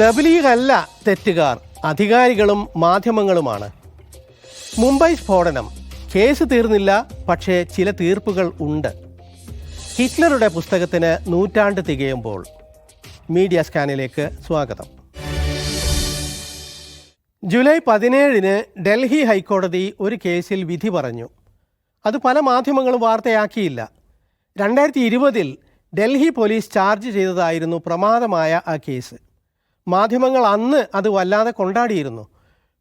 തബ്ലീഗല്ല തെറ്റുകാർ അധികാരികളും മാധ്യമങ്ങളുമാണ്. മുംബൈ സ്ഫോടനം. കേസ് തീർന്നില്ല പക്ഷേ ചില തീർപ്പുകൾ ഉണ്ട്. ഹിറ്റ്ലറുടെ പുസ്തകത്തിന് നൂറ്റാണ്ട് തികയുമ്പോൾ. മീഡിയ സ്കാനിലേക്ക് സ്വാഗതം. ജൂലൈ പതിനേഴിന് ഡൽഹി ഹൈക്കോടതി ഒരു കേസിൽ വിധി പറഞ്ഞു. അത് പല മാധ്യമങ്ങളും വാർത്തയാക്കിയില്ല. രണ്ടായിരത്തി ഇരുപതിൽ ഡൽഹി പോലീസ് ചാർജ് ചെയ്തതായിരുന്നു പ്രമാദമായ ആ കേസ്. മാധ്യമങ്ങൾ അന്ന് അത് വല്ലാതെ കൊണ്ടാടിയിരുന്നു.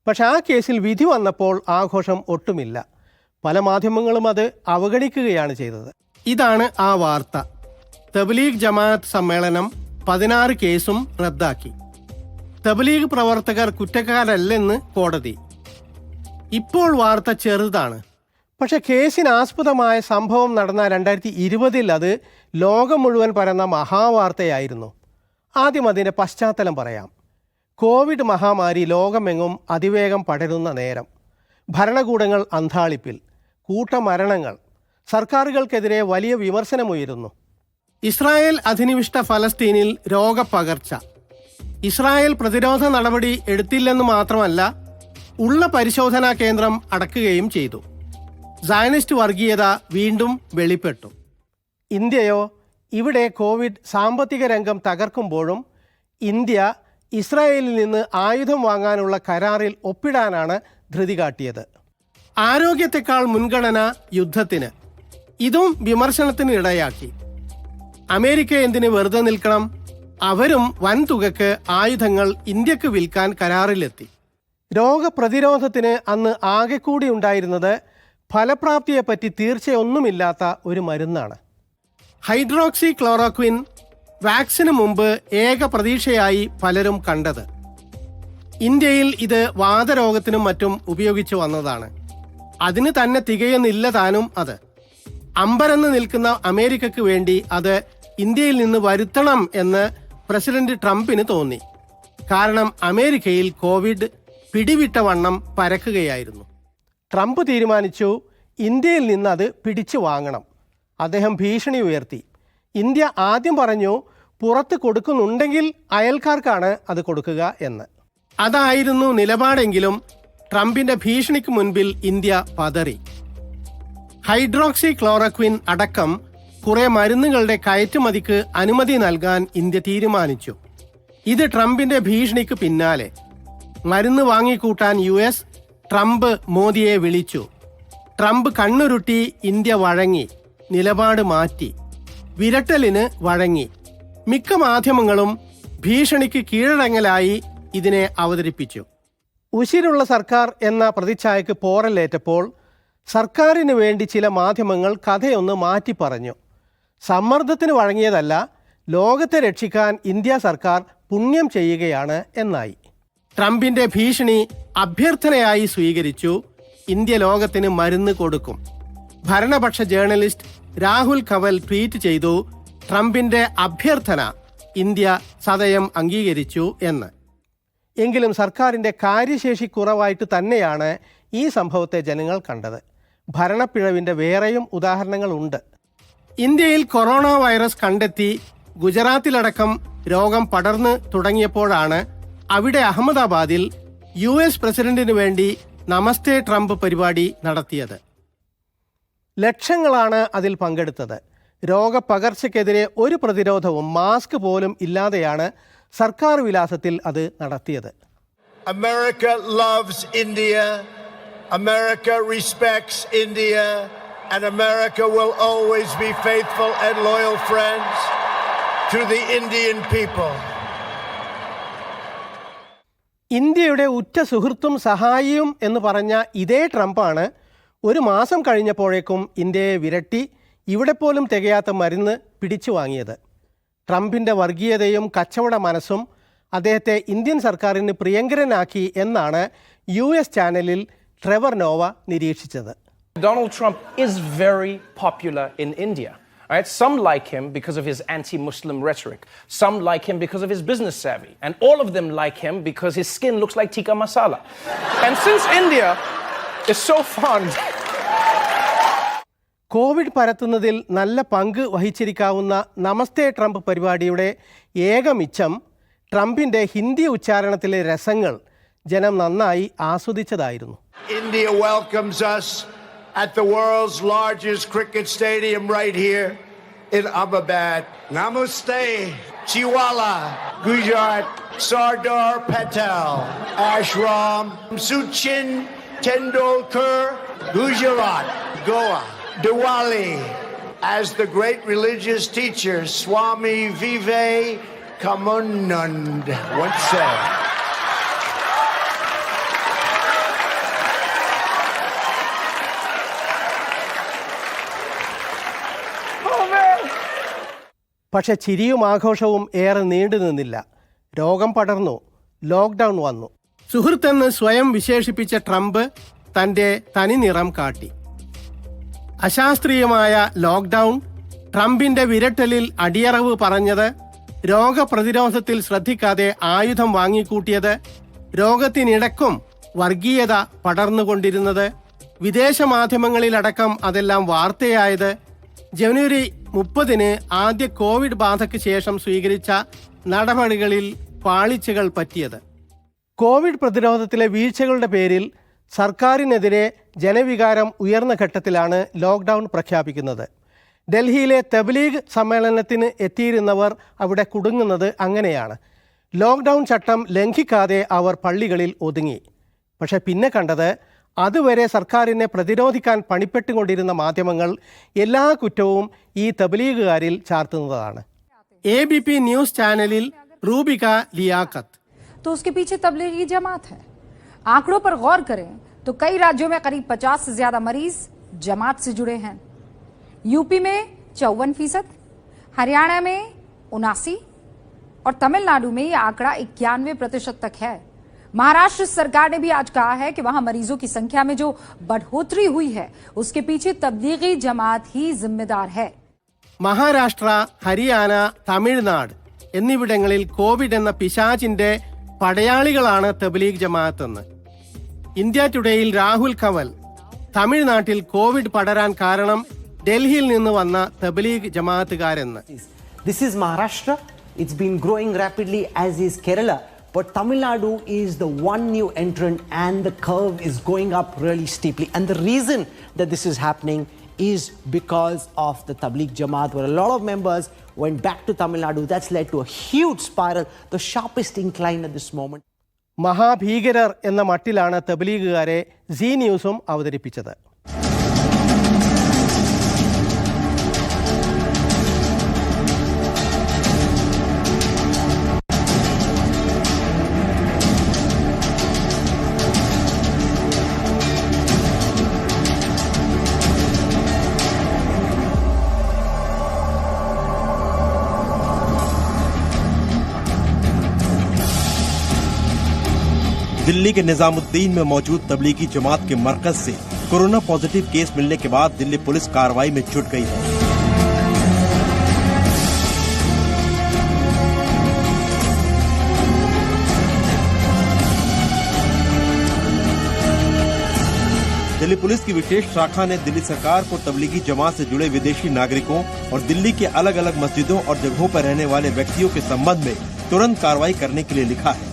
പക്ഷെ ആ കേസിൽ വിധി വന്നപ്പോൾ ആഘോഷം ഒട്ടുമില്ല. പല മാധ്യമങ്ങളും അത് അവഗണിക്കുകയാണ് ചെയ്തത്. ഇതാണ് ആ വാർത്ത. തബ്ലീഗ് ജമാഅത്ത് സമ്മേളനം പതിനാറ് കേസും റദ്ദാക്കി. തബ്ലീഗ് പ്രവർത്തകർ കുറ്റക്കാരല്ലെന്ന് കോടതി. ഇപ്പോൾ വാർത്ത ചെറുതാണ്. പക്ഷെ കേസിനാസ്പദമായ സംഭവം നടന്ന രണ്ടായിരത്തി ഇരുപതിൽ അത് ലോകം മുഴുവൻ പരന്ന മഹാവാർത്തയായിരുന്നു. ആദ്യം അതിന്റെ പശ്ചാത്തലം പറയാം. കോവിഡ് മഹാമാരി ലോകമെങ്ങും അതിവേഗം പടരുന്ന നേരം. ഭരണകൂടങ്ങൾ അന്താളിപ്പിൽ. കൂട്ടമരണങ്ങൾ. സർക്കാരുകൾക്കെതിരെ വലിയ വിമർശനമുയരുന്നു. ഇസ്രായേൽ അധിനിവിഷ്ട ഫലസ്തീനിൽ രോഗപകർച്ച. ഇസ്രായേൽ പ്രതിരോധ നടപടി എടുത്തില്ലെന്ന് മാത്രമല്ല ഉള്ള പരിശോധനാ കേന്ദ്രം അടക്കുകയും ചെയ്തു. സയനിസ്റ്റ് വർഗീയത വീണ്ടും വെളിപ്പെട്ടു. ഇന്ത്യയോ ഇവിടെ കോവിഡ് സാമ്പത്തിക രംഗം തകർക്കുമ്പോഴും ഇന്ത്യ ഇസ്രായേലിൽ നിന്ന് ആയുധം വാങ്ങാനുള്ള കരാറിൽ ഒപ്പിടാനാണ് ധൃതി കാട്ടിയത്. ആരോഗ്യത്തെക്കാൾ മുൻഗണന യുദ്ധത്തിന്. ഇതും വിമർശനത്തിന് ഇടയാക്കി. അമേരിക്ക എന്തിന് വെറുതെ നിൽക്കണം? അവരും വൻതുകക്ക് ആയുധങ്ങൾ ഇന്ത്യയ്ക്ക് വിൽക്കാൻ കരാറിലെത്തി. രോഗപ്രതിരോധത്തിന് അന്ന് ആകെ കൂടി ഉണ്ടായിരുന്നത് ഫലപ്രാപ്തിയെപ്പറ്റി തീർച്ചയൊന്നുമില്ലാത്ത ഒരു മരുന്നാണ്. ഹൈഡ്രോക്സി ക്ലോറോക്വിൻ വാക്സിന് മുമ്പ് ഏക പ്രതീക്ഷയായി പലരും കണ്ടത്. ഇന്ത്യയിൽ ഇത് വാതരോഗത്തിനും മറ്റും ഉപയോഗിച്ചു വന്നതാണ്. അതിന് തന്നെ തികയുന്നില്ല താനും അത്. അമ്പരന്ന് നിൽക്കുന്ന അമേരിക്കയ്ക്ക് വേണ്ടി അത് ഇന്ത്യയിൽ നിന്ന് വരുത്തണം എന്ന് പ്രസിഡന്റ് ട്രംപിന് തോന്നി. കാരണം അമേരിക്കയിൽ കോവിഡ് പിടിവിട്ട വണ്ണം പരക്കുകയായിരുന്നു. ട്രംപ് തീരുമാനിച്ചു ഇന്ത്യയിൽ നിന്ന് അത് പിടിച്ചു വാങ്ങണം. അദ്ദേഹം ഭീഷണി ഉയർത്തി. ഇന്ത്യ ആദ്യം പറഞ്ഞു പുറത്ത് കൊടുക്കുന്നുണ്ടെങ്കിൽ അയൽക്കാർക്കാണ് അത് കൊടുക്കുക എന്ന്. അതായിരുന്നു നിലപാടെങ്കിലും ട്രംപിന്റെ ഭീഷണിക്ക് മുൻപിൽ ഇന്ത്യ പതറി. ഹൈഡ്രോക്സി ക്ലോറക്വിൻ അടക്കം കുറെ മരുന്നുകളുടെ കയറ്റുമതിക്ക് അനുമതി നൽകാൻ ഇന്ത്യ തീരുമാനിച്ചു. ഇത് ട്രംപിന്റെ ഭീഷണിക്ക് പിന്നാലെ. മരുന്ന് വാങ്ങിക്കൂട്ടാൻ യു എസ് ട്രംപ് മോദിയെ വിളിച്ചു. ട്രംപ് കണ്ണുരുട്ടി ഇന്ത്യ വഴങ്ങി. നിലപാട് മാറ്റി. വിരട്ടലിന് വഴങ്ങി. മിക്ക മാധ്യമങ്ങളും ഭീഷണിക്ക് കീഴടങ്ങലായി ഇതിനെ അവതരിപ്പിച്ചു. ഉശിരുള്ള സർക്കാർ എന്ന പ്രതിച്ഛായക്ക് പോറലേറ്റപ്പോൾ സർക്കാരിന് വേണ്ടി ചില മാധ്യമങ്ങൾ കഥയൊന്ന് മാറ്റി പറഞ്ഞു. സമ്മർദ്ദത്തിന് വഴങ്ങിയതല്ല ലോകത്തെ രക്ഷിക്കാൻ ഇന്ത്യ സർക്കാർ പുണ്യം ചെയ്യുകയാണ് എന്നായി. ട്രംപിന്റെ ഭീഷണി അഭ്യർത്ഥനയായി സ്വീകരിച്ചു ഇന്ത്യ ലോകത്തിന് മരുന്ന് കൊടുക്കും. ഭരണപക്ഷ ജേർണലിസ്റ്റ് രാഹുൽ കവൽ ട്വീറ്റ് ചെയ്തു ട്രംപിന്റെ അഭ്യർത്ഥന ഇന്ത്യ സദയം അംഗീകരിച്ചു എന്ന്. എങ്കിലും സർക്കാരിന്റെ കാര്യശേഷി കുറവായിട്ട് തന്നെയാണ് ഈ സംഭവത്തെ ജനങ്ങൾ കണ്ടത്. ഭരണപ്പിഴവിന്റെ വേറെയും ഉദാഹരണങ്ങളുണ്ട്. ഇന്ത്യയിൽ കൊറോണ വൈറസ് കണ്ടെത്തി ഗുജറാത്തിലടക്കം രോഗം പടർന്ന് തുടങ്ങിയപ്പോഴാണ് അവിടെ അഹമ്മദാബാദിൽ യു എസ് പ്രസിഡന്റിനു വേണ്ടി നമസ്തേ ട്രംപ് പരിപാടി നടത്തിയത്. ലക്ഷങ്ങളാണ് അതിൽ പങ്കെടുത്തത്. രോഗപകർച്ചയ്ക്കെതിരെ ഒരു പ്രതിരോധവും മാസ്ക് പോലും ഇല്ലാതെയാണ് സർക്കാർ വിലാസത്തിൽ അത് നടത്തിയത്. America loves India America respects India and America will always be faithful and loyal friends to the Indian people ഇന്ത്യയുടെ ഉറ്റ സുഹൃത്തും സഹായിയും എന്ന് പറഞ്ഞ ഇതേ ട്രംപാണ് ആണ് ഒരു മാസം കഴിഞ്ഞപ്പോഴേക്കും ഇന്ത്യയെ വിരട്ടി ഇവിടെ പോലും തികയാത്ത മരുന്ന് പിടിച്ചു വാങ്ങിയത് ട്രംപിന്റെ വർഗീയതയും കച്ചവട മനസ്സും അദ്ദേഹത്തെ ഇന്ത്യൻ സർക്കാരിന് പ്രിയങ്കരനാക്കി എന്നാണ് യു എസ് ചാനലിൽ ട്രെവർ നോവ നിരീക്ഷിച്ചത് Donald Trump is very popular in India. Right? Some like him because of his anti Muslim rhetoric. Some like him because of his business savvy. And all of them like him because his skin looks like tikka masala. and since India Covid പരത്തുന്നതിൽ നല്ല പങ്ക് വഹിച്ചിരിക്കാവുന്ന നമസ്തേ Trump പരിപാടിയുടെ ഏക മിച്ചം ട്രംപിന്റെ ഹിന്ദി ഉച്ചാരണത്തിലെ രസങ്ങൾ ജനം നന്നായി ആസ്വദിച്ചതായിരുന്നു India welcomes us at the world's largest cricket stadium right here in Ahmedabad. Namaste, Chiwala, Gujarat, Sardar Patel, Ashram, Suchin Tendulkar, Gujarat, Goa, Diwali. As the great religious teacher Swami Vive Kamunand once said. പക്ഷെ ചിരിയും ആഘോഷവും ഏറെ നീണ്ടു നിന്നില്ല രോഗം പടർന്നു lockdown വന്നു സുഹൃത്തെന്ന് സ്വയം വിശേഷിപ്പിച്ച ട്രംപ് തന്റെ തനിനിറം കാട്ടി. അശാസ്ത്രീയമായ ലോക്ക്ഡൗൺ ട്രംപിന്റെ വിരട്ടലിൽ അടിയറവ് പറഞ്ഞത് രോഗപ്രതിരോധത്തിൽ ശ്രദ്ധിക്കാതെ ആയുധം വാങ്ങിക്കൂട്ടിയത് രോഗത്തിനിടക്കും വർഗീയത പടർന്നുകൊണ്ടിരുന്നത് വിദേശ മാധ്യമങ്ങളിലടക്കം അതെല്ലാം വാർത്തയായത് ജനുവരി മുപ്പതിന് ആദ്യ കോവിഡ് ബാധയ്ക്ക് ശേഷം സ്വീകരിച്ച നടപടികളിൽ പാളിച്ചകൾ പറ്റിയത്. കോവിഡ് പ്രതിരോധത്തിലെ വീഴ്ചകളുടെ പേരിൽ സർക്കാരിനെതിരെ ജനവികാരം ഉയർന്ന ഘട്ടത്തിലാണ് ലോക്ക്ഡൗൺ പ്രഖ്യാപിക്കുന്നത്. ഡൽഹിയിലെ തബ്ലീഗ് സമ്മേളനത്തിന് എത്തിയിരുന്നവർ അവിടെ കുടുങ്ങുന്നത് അങ്ങനെയാണ്. ലോക്ക്ഡൗൺ ചട്ടം ലംഘിക്കാതെ അവർ പള്ളികളിൽ ഒതുങ്ങി. പക്ഷേ പിന്നെ കണ്ടത് അതുവരെ സർക്കാരിനെ പ്രതിരോധിക്കാൻ പണിപ്പെട്ടുകൊണ്ടിരുന്ന മാധ്യമങ്ങൾ എല്ലാ കുറ്റവും ഈ തബ്ലീഗുകാരിൽ ചാർത്തുന്നതാണ്. എ ബി പി ന്യൂസ് ചാനലിൽ റൂബിക ലിയാഖത്ത്. तो उसके पीछे तबलीगी जमात है आंकड़ों पर गौर करें तो कई राज्यों में करीब 50 से ज्यादा मरीज जमात से जुड़े हैं यूपी में चौवन फीसद हरियाणा में उनासी और तमिलनाडु में यह आंकड़ा इक्यानवे प्रतिशत तक है महाराष्ट्र सरकार ने भी आज कहा है कि वहां मरीजों की संख्या में जो बढ़ोतरी हुई है उसके पीछे तबलीगी जमात ही जिम्मेदार है മഹാരാഷ്ട്ര ഹരിയാന തമിഴ്നാട് എന്നിവിടങ്ങളിൽ കോവിഡ് എന്ന പിശാചിന്റെ പടയാളികളാണ് തബ്ലീഗ് ജമാഅത്ത് എന്ന് ഇന്ത്യ ടുഡേയിൽ രാഹുൽ കവൽ തമിഴ്നാട്ടിൽ കോവിഡ് പടരാൻ കാരണം ഡൽഹിയിൽ നിന്ന് വന്ന Tabligh ജമാഅത്തുകാരെന്ന് This is Maharashtra. It's been growing rapidly, as is Kerala. But Tamil Nadu is the one new entrant, and the curve is going steeply. And the reason that this is happening is because of the Tabligh Jamaat, where a lot of members went back to Tamil Nadu. That's led to a huge spiral, the sharpest incline at this moment. മഹാഭീകരർ എന്ന മട്ടിലാണ് തബ്ലീഗുകാരെ C ന്യൂസും അവതരിപ്പിച്ചത് दिल्ली के निजामुद्दीन में मौजूद तबलीगी जमात के मरकज से कोरोना पॉजिटिव केस मिलने के बाद दिल्ली पुलिस कार्रवाई में जुट गई है। दिल्ली पुलिस की विशेष शाखा ने दिल्ली सरकार को तबलीगी जमात से जुड़े विदेशी नागरिकों और दिल्ली के अलग अलग मस्जिदों और जगहों पर रहने वाले व्यक्तियों के संबंध में तुरंत कार्रवाई करने के लिए लिखा है।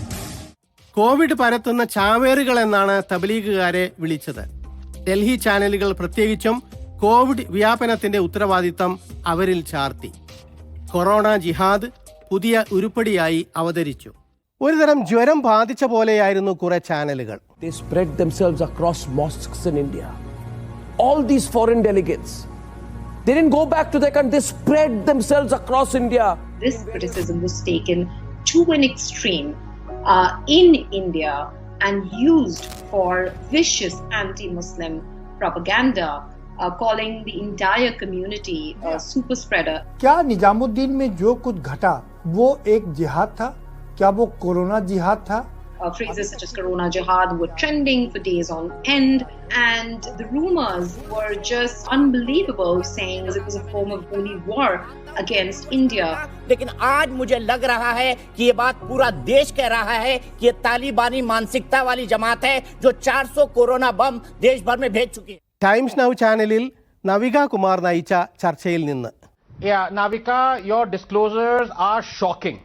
കോവിഡ് പരത്തുന്ന ചാവേറുകൾ എന്നാണ് തബ്ലീഗുകാരെ വിളിച്ചത് ഡൽഹി ചാനലുകൾ പ്രത്യേകിച്ചും കോവിഡ് വ്യാപനത്തിന്റെ ഉത്തരവാദിത്തം അവരിൽ ചാർത്തി കൊറോണ ജിഹാദ് പുതിയ ഉരുപ്പടിയായി അവതരിച്ചു ഒരുതരം ജ്വരം ബാധിച്ച പോലെയായിരുന്നു കുറെ ചാനലുകൾ They spread themselves across mosques in India. All these foreign delegates, they didn't go back to their country, they spread themselves across India. this criticism was taken to an extreme uh, in India and used for vicious anti Muslim propaganda, uh, calling the entire community a super spreader. क्या निजामुद्दीन में जो कुछ घटा वो एक जिहाद था क्या वो कोरोना जिहाद था Uh, phrases such as Corona Jihad were trending for days on end, and the rumors were just unbelievable, saying as it was a form of holy war against India. लेकिन आज मुझे लग रहा है कि ये बात पूरा देश कह रहा है कि ये तालिबानी मानसिकता वाली जमात है जो 400 कोरोना बम देश भर में भेज चुकी है ടൈംസ് നൗ ചാനലിൽ നവിക കുമാർ നയിച്ച ചർച്ചയിൽ നിന്ന് Yeah, Navika, your disclosures are shocking.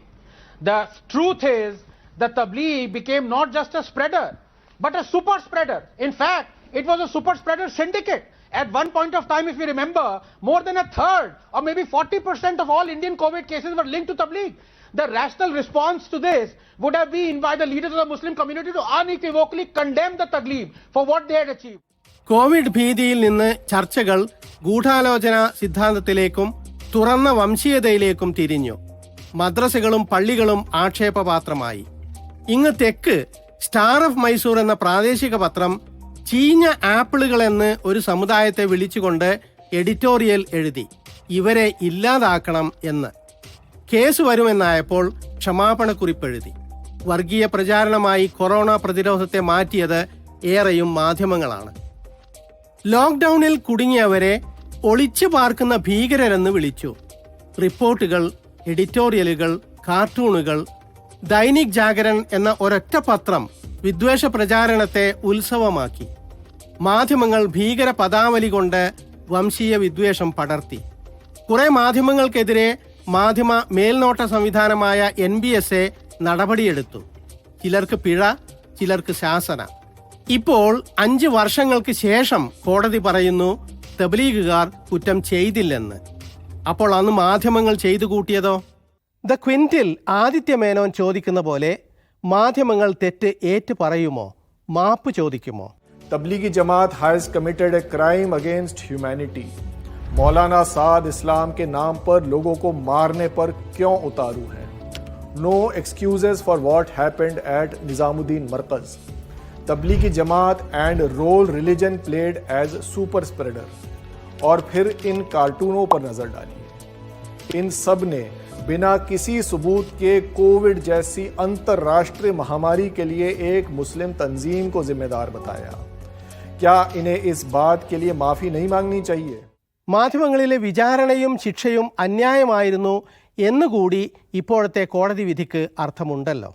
The truth is, the Tablighi became not just a spreader, but a super spreader. In fact, it was a super spreader syndicate. At one point of time, if you remember, more than a third or maybe 40% of all Indian COVID cases were linked to Tabligh. The rational response to this would have been by the leaders of the Muslim community to unequivocally condemn the Tabligh for what they had achieved. Covid ഭീതിയിൽ നിന്ന് ചർച്ചകൾ ഗൂഢാലോചന സിദ്ധാന്തത്തിലേക്കും തുറന്ന വംശീയതയിലേക്കും തിരിഞ്ഞു മദ്രസകളും പള്ളികളും ആക്ഷേപപാത്രമായി ഇങ്ങ് തെക്ക് star of Mysore എന്ന പ്രാദേശിക പത്രം ചീഞ്ഞ ആപ്പിളുകൾ എന്ന് ഒരു സമുദായത്തെ വിളിച്ചുകൊണ്ട് എഡിറ്റോറിയൽ എഴുതി. ഇവരെ ഇല്ലാതാക്കണം എന്ന്. കേസ് വരുമെന്നായപ്പോൾ ക്ഷമാപണക്കുറിപ്പെഴുതി വർഗീയ പ്രചാരണമായി കൊറോണ പ്രതിരോധത്തെ മാറ്റിയത് ഏറെയും മാധ്യമങ്ങളാണ്. ലോക്ക്ഡൌണിൽ കുടുങ്ങിയവരെ ഒളിച്ചു പാർക്കുന്ന ഭീകരരെന്ന് വിളിച്ചു. റിപ്പോർട്ടുകൾ എഡിറ്റോറിയലുകൾ കാർട്ടൂണുകൾ ദൈനിക് ജാഗരൺ എന്ന ഒരൊറ്റ പത്രം വിദ്വേഷ പ്രചാരണത്തെ ഉത്സവമാക്കി. മാധ്യമങ്ങൾ ഭീകര പദാവലി കൊണ്ട് വംശീയ വിദ്വേഷം പടർത്തി. കുറെ മാധ്യമങ്ങൾക്കെതിരെ മാധ്യമ മേൽനോട്ട സംവിധാനമായ എൻ ബി എസ് എ നടപടിയെടുത്തു. ചിലർക്ക് പിഴ ചിലർക്ക് ശാസന. ഇപ്പോൾ അഞ്ച് വർഷങ്ങൾക്ക് ശേഷം കോടതി പറയുന്നു തബ്ലീഗുകാർ കുറ്റം ചെയ്തില്ലെന്ന്. അപ്പോൾ അന്ന് മാധ്യമങ്ങൾ ചെയ്തു കൂട്ടിയതോ? ദ ക്വിന്റിൽ ആദിത്യ മേനോൻ ചോദിക്കുന്ന പോലെ മാധ്യമങ്ങൾ തെറ്റ് ഏറ്റു പറയുമോ മാപ്പ് ചോദിക്കുമോ Tablighi Jamaat has committed a crime against humanity Maulana Saad इस्लाम के नाम पर लोगों को मारने पर क्यों उतारू है no excuses for what happened at Nizamuddin Markaz Tablighi Jamaat and role religion played as super spreader और फिर इन कार्टूनों पर नजर डालिए इन सब ने बिना किसी सबूत के कोविड जैसी अंतर्राष्ट्रीय महामारी के लिए एक मुस्लिम तंजीम को जिम्मेदार बताया क्या इन्हें इस बात के लिए माफी नहीं मांगनी चाहिए മാധ്യമങ്ങളിലെ വിചാരണയും ശിക്ഷയും അന്യായമായിരുന്നു എന്നുകൂടി ഇപ്പോഴത്തെ കോടതി വിധിക്ക് അർത്ഥമുണ്ടല്ലോ